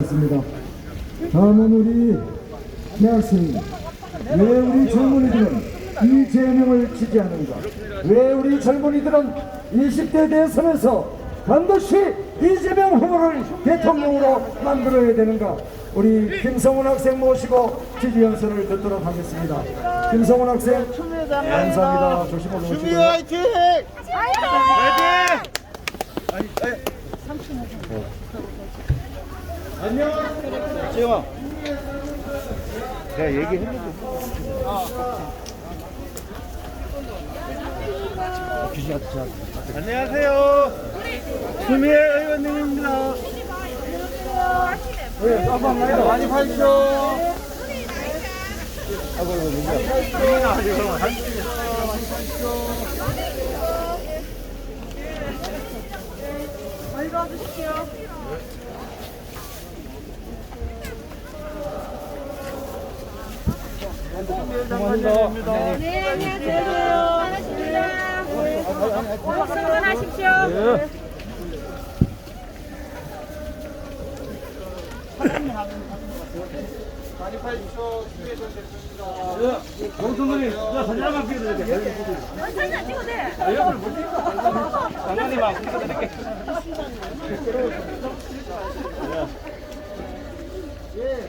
있습니다. 다음은 우리 대학생 왜 우리 젊은이들은 이재명을 지지하는가? 왜 우리 젊은이들은 20대 대선에서 반드시 이재명 후보를 대통령으로 만들어야 되는가? 우리 김성훈 학생 모시고 지지 연설을 듣도록 하겠습니다. 김성훈 학생 감사합니다. 조심하고 준비 오시고요. 화이팅! 화이팅! 안녕. 지영아. 내가 얘기했는데. 안녕하세요. 수미애 의원님입니다. 네, 많이 파이쇼. 네, 안녕하세요. 반갑습니다. 건강하십시오. 많이 파이쇼. 수미애 전 됐습니다. 용선들이 나 사진 한번 찍어드릴게. 사진 안 찍어도 돼. 장관님 막 찍어드릴게. 예,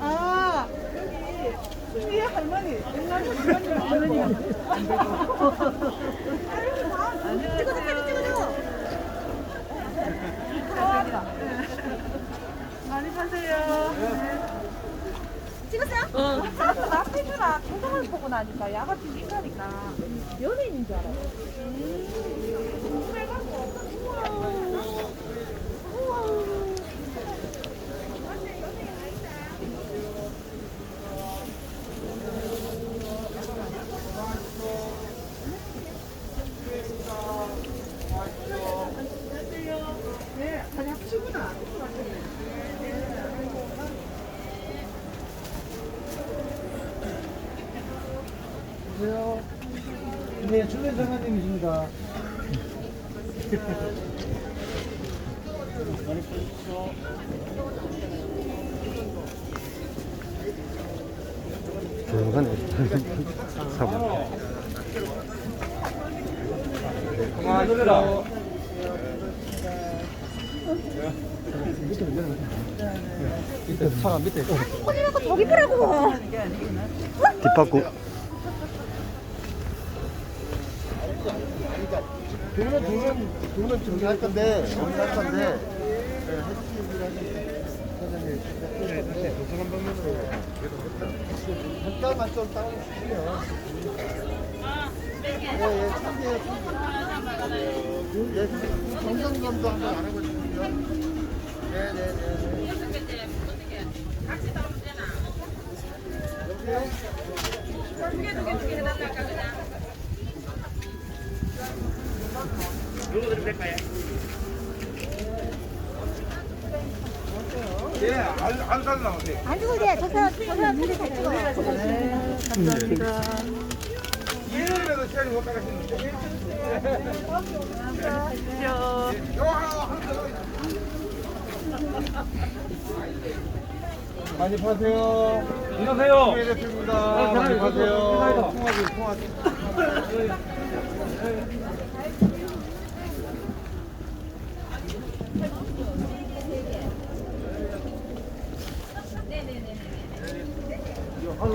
아, 여기 뒤에 할머니, 옛날 할머니. 사진 찍어줘. 많이 파세요. 찍었어요? 어. 나피주라 표정을 보고 나니까 야가 좀인 가니까 연예인인 줄 알아요. 음. 그래가지고 우와. 우와. 네, 그냥 치구나. 안녕하세요. 네, 주변 장관님이십니다. 많이 파이쇼. 그만하시죠. 밑에 차가 밑에. 손이 갖고 저기 보라고. 뒷바꾸 돈은 돈은 돈은 저기 할 건데 저기 할 건데 사장님 도서관 방면으로 잠깐만 좀 따라주시면 예 예 참기예요 참기 예 정성감도 한번 알아보시고요 네 네 네 안 찍어도 돼. 저 사람, 저 사람 둘이 잘 찍어. 이해를 시간이 못 가겠는데 많이 파세요. 안녕하세요. 네, 대표입니다. 많이 파세요. 통화지, 통화지.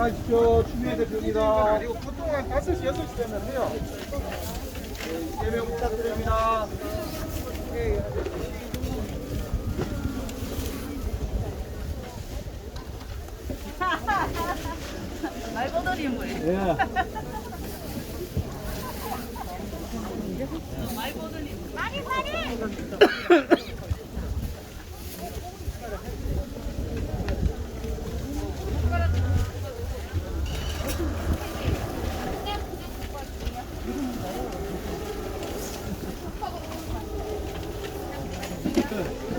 건강하십시오. 추미애 대표입니다. 그리고 보통은 5시, 6시 되면 해요. 네, 이재명 부탁드립니다. 말보더리 인물. 예. 많이 많이.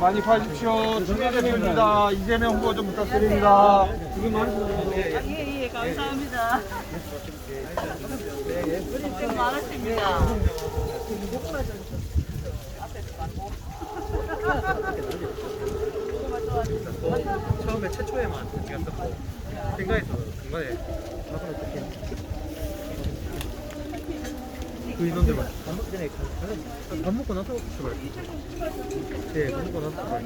많이 봐주십시오. 추미애 대표입니다. 이재명 후보 좀 부탁드립니다. 예 예 감사합니다. 수고 많으십니다. 처음에 최초에만 제가 썼고 생각해서 중간에 밥은 어떻게 그 인원들만 밥 먹기 전에 가- 밥 먹고 나서 출발 네, 밥 먹고 나서 출발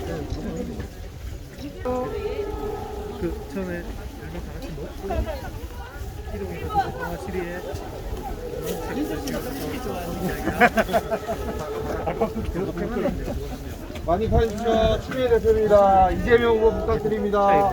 그냥 그 처음에 열명 다 같이 먹고 이동해서 영화 7위에 많이 봐주십시오. 추미애 대표입니다. 이재명 후보 부탁드립니다.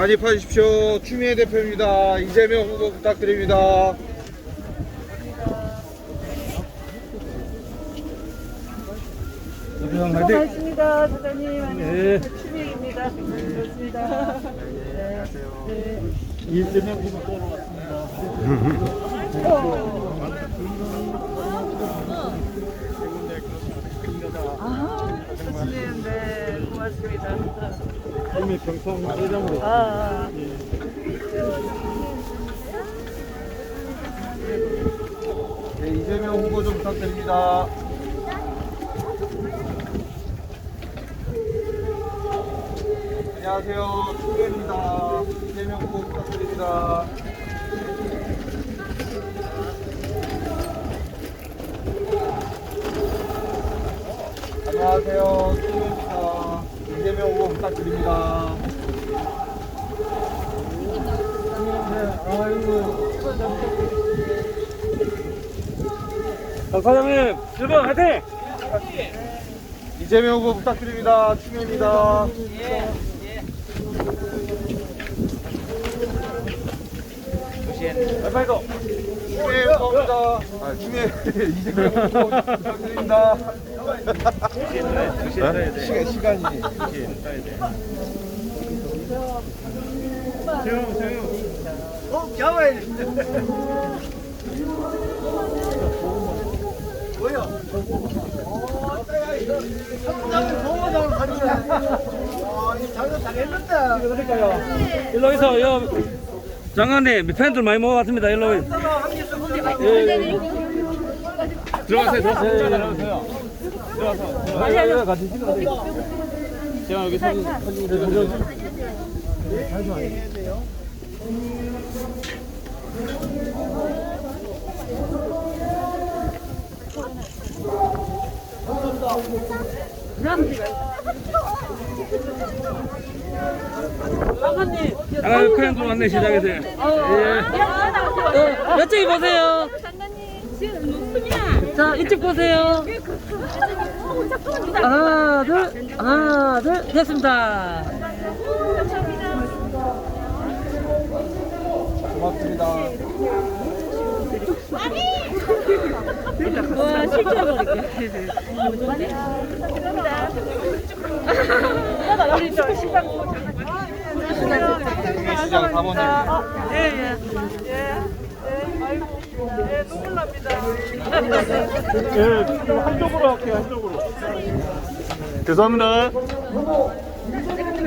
많이 봐주십시오. 추미애 대표입니다. 이재명 후보 부탁드립니다. 고맙습니다, 사장님. 예. 추미입니다. 좋습니다. 이재명 후보 떠올랐습니다 아, 사장님, 네, 고맙습니다. 이미 경성 회장으로 아, 네, 이재명 후보 좀 부탁드립니다. 안녕하세요. 추미애입니다. 이재명 후보 부탁드립니다. 안녕하세요. 추미애입니다. 이재명 후보 부탁드립니다. 네. 박 사장님, 1번 화이팅! 이재명 후보 부탁드립니다. 추미애입니다. 빨리고. 추미애 후보입니다. 아, 후보 부탁드립니다. 시간, 시간이. 어, 잡아야 돼. 뭐야? 삼장을 동호장을 가리네. 와, 이 장난 잘했는데. 그러니까요. 일로 오세요. 여 장관님, 팬들 많이 모아왔습니다. 일로 오세요. 들어가세요. 들어가세요. 들어가서. 들어가서. 같이 찍어도 돼요. 제가 여기 사진, 사진, 사 아, 그냥 들어왔네, 시장에서. 예. 어, 여쪽이 보세요. 자, 이쪽 보세요. 하나, 둘, 하나, 둘, 됐습니다. 고맙습니다. 아니! 우리 저 시장 시장 사모님. 예예 예. 아이고 예 눈물 납니다. 예, 한쪽으로 할게요, 한쪽으로. 죄송합니다.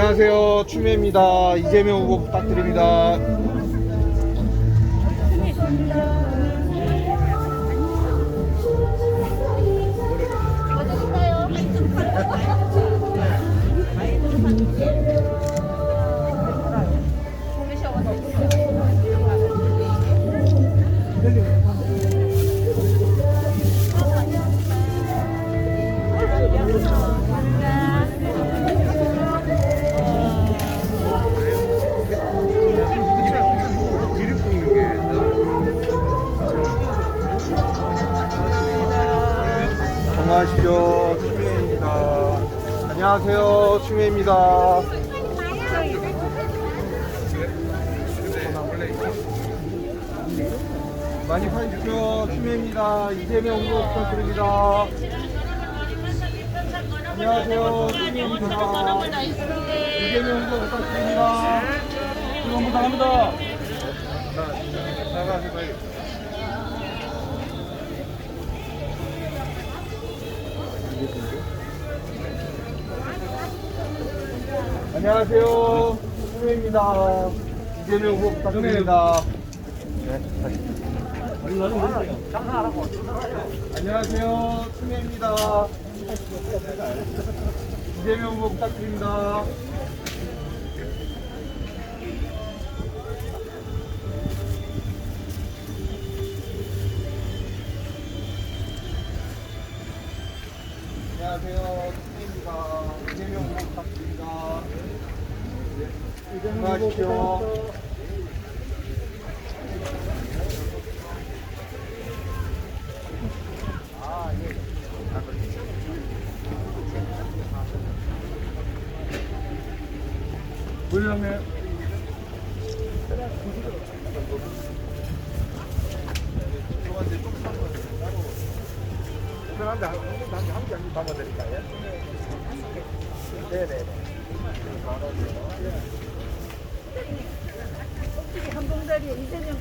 안녕하세요. 추미애입니다. 이재명 후보 부탁드립니다. 많이 봐주십시오. 추미애입니다. 이재명 후보 부탁드립니다. 안녕하세요. 추미애입니다. 이재명 후보 부탁드립니다. 수고. 나가세요. 안녕하세요. 추미애입니다. 이재명 후보 부탁드립니다. 안녕하세요. 추미애입니다. 이재명 후보 부탁드립니다. 안녕하세요. 추미애입니다. 이재명 후보 부탁드립니다. 안녕하십시오. 물량에 그런데 한 분한테 한 개씩 담아드릴까요? 네네. 한 봉다리에 이재명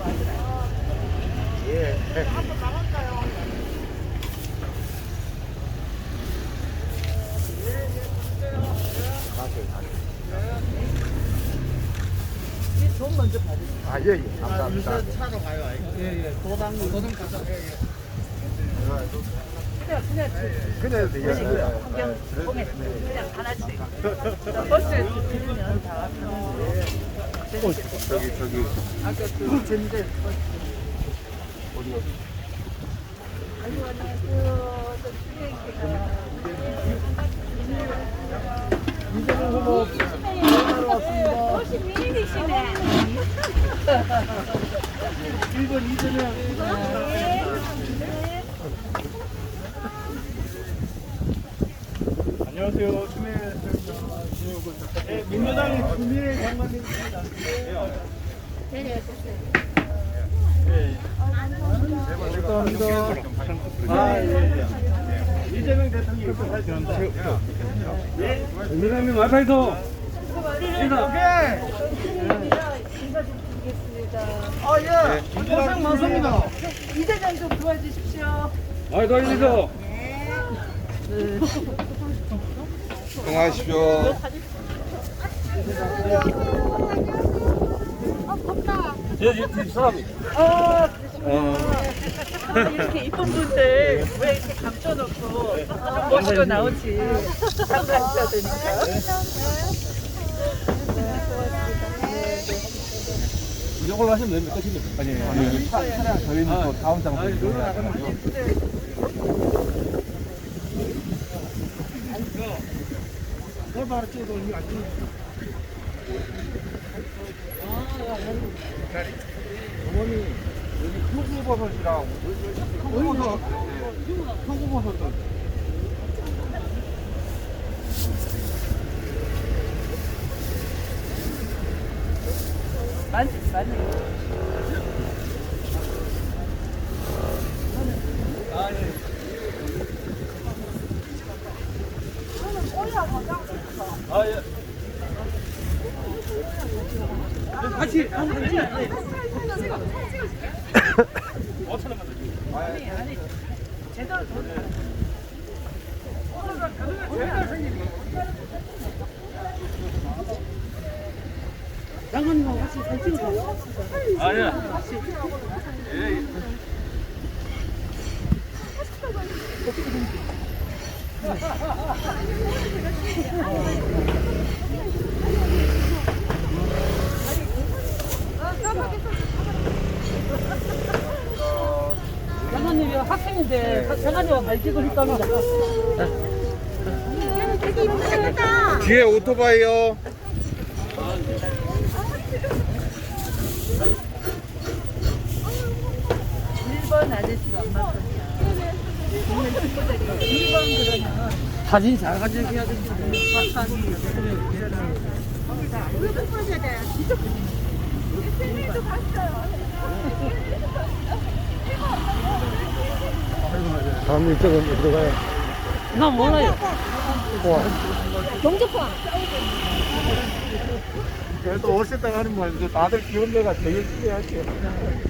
거한대 다시 거 아, 예, 예. 감사합니다. 그냥 되게 버스 주면 다 저기 저기. 아까 그 전대 안녕 이재명 후보 왔습니다. 1번 이재명. 안녕하세요. 민주당의 추미애 장관님입니다. 이재명 대통령. 예, 민주당님 와이파이도 인사. 인사 드리겠습니다. 아, 예. 고생 많습니다. 이재명 좀 도와주십시오. 아이, 더 인사. 건강하십시오. 제, 제, 제 사람. 아, 그러시 어. 이렇게 이쁜 분들 왜 이렇게 감춰놓고 멋지고 나오지 참가하셔야 되니까 이걸로 하시면 됩니다. 끝입니다. 아니에요. 아니에요. 차량 저희는 또 다음 장소에 어 머니 여기 표고버섯이랑 표고버섯 표고버섯 많이 많이 아니야. 장관님이 학생인데 장관님과 발직을 했답니다. 뒤에 오토바이요. 일번 아저씨가 안 맞거든요. 국내 친구들이 2번 그러면 사진 잘 가져가야 되는데. 다음 일정은 어디로 가요? 나 몰라요. 그래도 오셨다고 하는 분 다들 기운 내가 되게 기대할게요.